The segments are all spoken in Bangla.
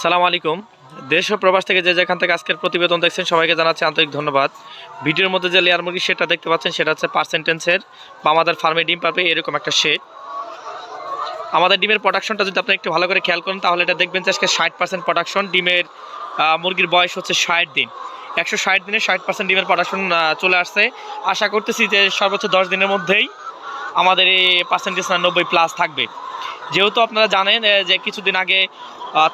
সালাম আলাইকুম। দেশ ও প্রবাস থেকে যে যেখান থেকে আজকের প্রতিবেদন দেখছেন, সবাইকে জানাচ্ছি আন্তরিক ধন্যবাদ। ভিডিওর মধ্যে যে লেয়ার মুরগি সেটা দেখতে পাচ্ছেন, সেটা হচ্ছে পার্সেন্টেন্সের বা আমাদের ফার্মে ডিম পাবে এরকম একটা শেড। আমাদের ডিমের প্রোডাকশনটা যদি আপনি একটু ভালো করে খেয়াল করেন, তাহলে এটা দেখবেন যে আজকে ষাট পার্সেন্ট প্রোডাকশন ডিমের মুরগির বয়স হচ্ছে ষাট দিন। একশো ষাট দিনে ষাট পার্সেন্ট ডিমের প্রোডাকশন চলে আসছে। আশা করতেছি যে সর্বোচ্চ দশ দিনের মধ্যেই আমাদের এই পার্সেন্টেজ নব্বই প্লাস থাকবে। যেহেতু আপনারা জানেন যে কিছুদিন আগে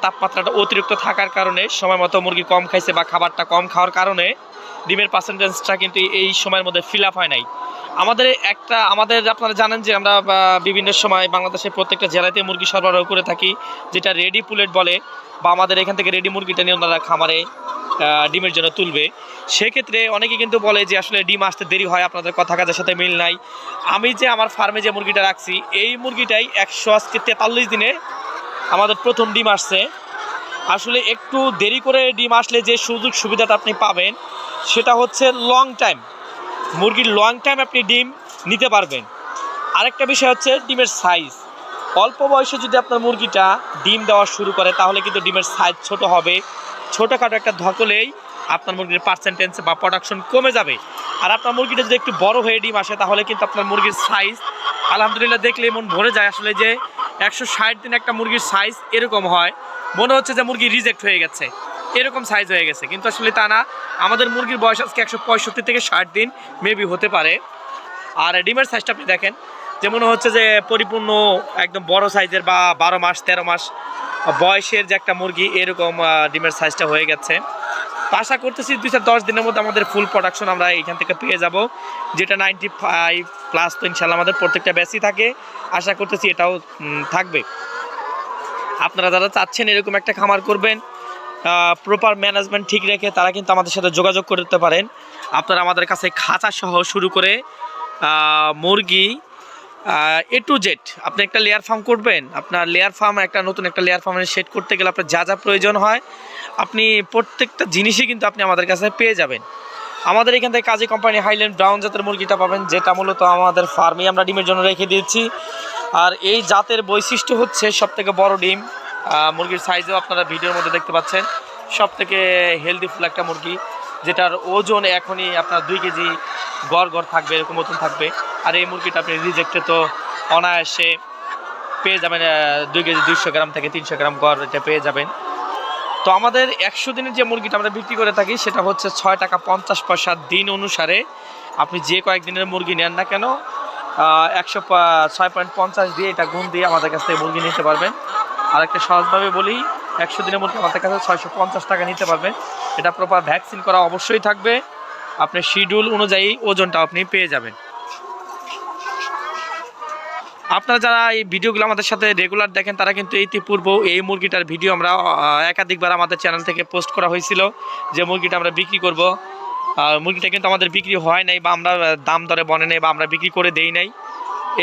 তাপমাত্রাটা অতিরিক্ত থাকার কারণে সময় মতো মুরগি কম খাইছে বা খাবারটা কম খাওয়ার কারণে ডিমের পার্সেন্টেজটা কিন্তু এই সময়ের মধ্যে ফিল আপ হয় নাই। আমাদের একটা, আমাদের আপনারা জানেন যে আমরা বিভিন্ন সময় বাংলাদেশের প্রত্যেকটা জেলাতে মুরগি সরবরাহ করে থাকি, যেটা রেডি পুলেট বলে, বা আমাদের এখান থেকে রেডি মুরগিটা নিয়ে ওনারা খামারে ডিমের জন্য তুলবে। সেক্ষেত্রে অনেকে কিন্তু বলে যে, আসলে ডিম আসতে দেরি হয়, আপনাদের কথা কাজের সাথে মিল নাই। আমি যে আমার ফার্মে যে মুরগিটা রাখছি, এই মুরগিটাই একশো আজকে তেতাল্লিশ দিনে আমাদের প্রথম ডিম আসছে। আসলে একটু দেরি করে ডিম আসলে যে সুযোগ সুবিধাটা আপনি পাবেন, সেটা হচ্ছে লং টাইম মুরগির লং টাইম আপনি ডিম নিতে পারবেন। আরেকটা বিষয় হচ্ছে ডিমের সাইজ অল্প বয়সে যদি আপনার মুরগিটা ডিম দেওয়া শুরু করে, তাহলে কিন্তু ডিমের সাইজ ছোট হবে। ছোটোখাটো একটা ধকলেই আপনার মুরগির পার্সেন্টেজ বা প্রোডাকশন কমে যাবে। আর আপনার মুরগিটা যদি একটু বড় হয়ে ডিম আসে, তাহলে কিন্তু আপনার মুরগির সাইজ আলহামদুলিল্লাহ দেখলে মন ভরে যায় আসলে যে একশো ষাট দিন একটা মুরগির সাইজ এরকম হয়। মনে হচ্ছে যে মুরগি রিজেক্ট হয়ে গেছে। এরকম সাইজ হয়ে গেছে। কিন্তু আসলে তা না। আমাদের মুরগির বয়স আজকে একশো পঁয়ষট্টি থেকে ষাট দিন মেবি হতে পারে। আর ডিমের সাইজটা আপনি দেখেন যে মনে হচ্ছে যে পরিপূর্ণ একদম বড় সাইজের বা বারো মাস, তেরো মাস বয়সের যে একটা মুরগি, এরকম ডিমের সাইজটা হয়ে গেছে। আশা করতেছি দুই চার দশ দিনের মধ্যে আমাদের ফুল প্রোডাকশন আমরা এখান থেকে পেয়ে যাব। যেটা নাইনটি ফাইভ প্লাস তো ইনশাল্লাহ আমাদের প্রত্যেকটা বেশি থাকে। আশা করতেছি এটাও থাকবে। আপনারা যারা চাচ্ছেন এরকম একটা খামার করবেন প্রপার ম্যানেজমেন্ট ঠিক রেখে তারা কিন্তু আমাদের সাথে যোগাযোগ করতে পারেন। আপনারা আমাদের কাছে খাঁচা সহ শুরু করে মুরগি এ টু জেড আপনি একটা লেয়ার ফার্ম করবেন, আপনার লেয়ার ফার্ম একটা নতুন একটা লেয়ার ফার্মের সেট করতে গেলে আপনার যা যা প্রয়োজন হয়, আপনি প্রত্যেকটা জিনিসই কিন্তু আপনি আমাদের কাছে পেয়ে যাবেন। আমাদের এখান থেকে কাজী কোম্পানি হাইল্যান্ড ব্রাউন জাতের মুরগিটা পাবেন, যেটা মূলত আমাদের ফার্মে আমরা ডিমের জন্য রেখে দিয়েছি। আর এই জাতের বৈশিষ্ট্য হচ্ছে সব থেকে বড় ডিম মুরগির সাইজও আপনারা ভিডিওর মধ্যে দেখতে পাচ্ছেন। সব থেকে হেলদিফুল একটা মুরগি, যেটার ওজন এখনই আপনার দুই কেজি গড় গড় থাকবে, এরকম মতন থাকবে। আর এই মুরগিটা আপনি রিজেক্টে তো অনায়াসে পেয়ে যাবেন দুই কেজি দুইশো গ্রাম থেকে তিনশো গ্রাম গড় এটা পেয়ে যাবেন। তো আমাদের একশো দিনের যে মুরগিটা আমরা বিক্রি করে থাকি, সেটা হচ্ছে ছয় টাকা পঞ্চাশ পয়সা দিন অনুসারে। আপনি যে কয়েকদিনের মুরগি নেন না কেন একশো ছয় পয়েন্ট পঞ্চাশ দিয়ে এটা গুণ দিয়ে আমাদের কাছ থেকে মুরগি নিতে পারবেন। আর একটা সহজভাবে বলি, একশো দিনের মুরগি আমাদের কাছে ছয়শো পঞ্চাশ টাকা নিতে পারবেন। এটা প্রপার ভ্যাকসিন করা অবশ্যই থাকবে। আপনার শিডিউল অনুযায়ী ওজনটা আপনি পেয়ে যাবেন। আপনারা যারা এই ভিডিওগুলো আমাদের সাথে রেগুলার দেখেন, তারা কিন্তু ইতিপূর্ব এই মুরগিটার ভিডিও আমরা একাধিকবার আমাদের চ্যানেল থেকে পোস্ট করা হয়েছিল যে মুরগিটা আমরা বিক্রি করব। মুরগিটা কিন্তু আমাদের বিক্রি হয় নাই বা আমরা দাম দরে বনে নেই বা আমরা বিক্রি করে দেই নাই।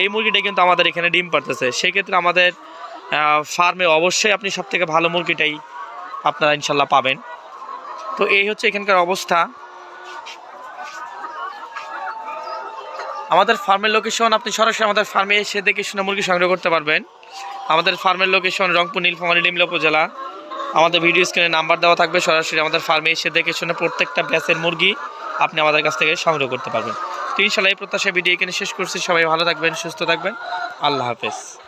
এই মুরগিটা কিন্তু আমাদের এখানে ডিম পারতেছে সেক্ষেত্রে আমাদের ফার্মে অবশ্যই আপনি সব থেকে ভালো মুরগিটাই আপনারা ইনশাল্লাহ পাবেন। তো এই হচ্ছে এখানকার অবস্থা। আমাদের ফার্মের লোকেশন আপনি সরাসরি আমাদের ফার্মে এসে দেখে শুনে মুরগি সংগ্রহ করতে পারবেন। আমাদের ফার্মের লোকেশন রংপুর নীলফামারী ডিমলা উপজেলা। আমাদের ভিডিও স্ক্রিনে নাম্বার দেওয়া থাকবে, সরাসরি আমাদের ফার্মে এসে দেখে শুনে প্রত্যেকটা ব্যাচের মুরগি আপনি আমাদের কাছ থেকে সংগ্রহ করতে পারবেন। তো ইনশাল্লাহ এই প্রত্যাশা ভিডিও এখানে শেষ করছি। সবাই ভালো থাকবেন, সুস্থ থাকবেন। আল্লাহ হাফেজ।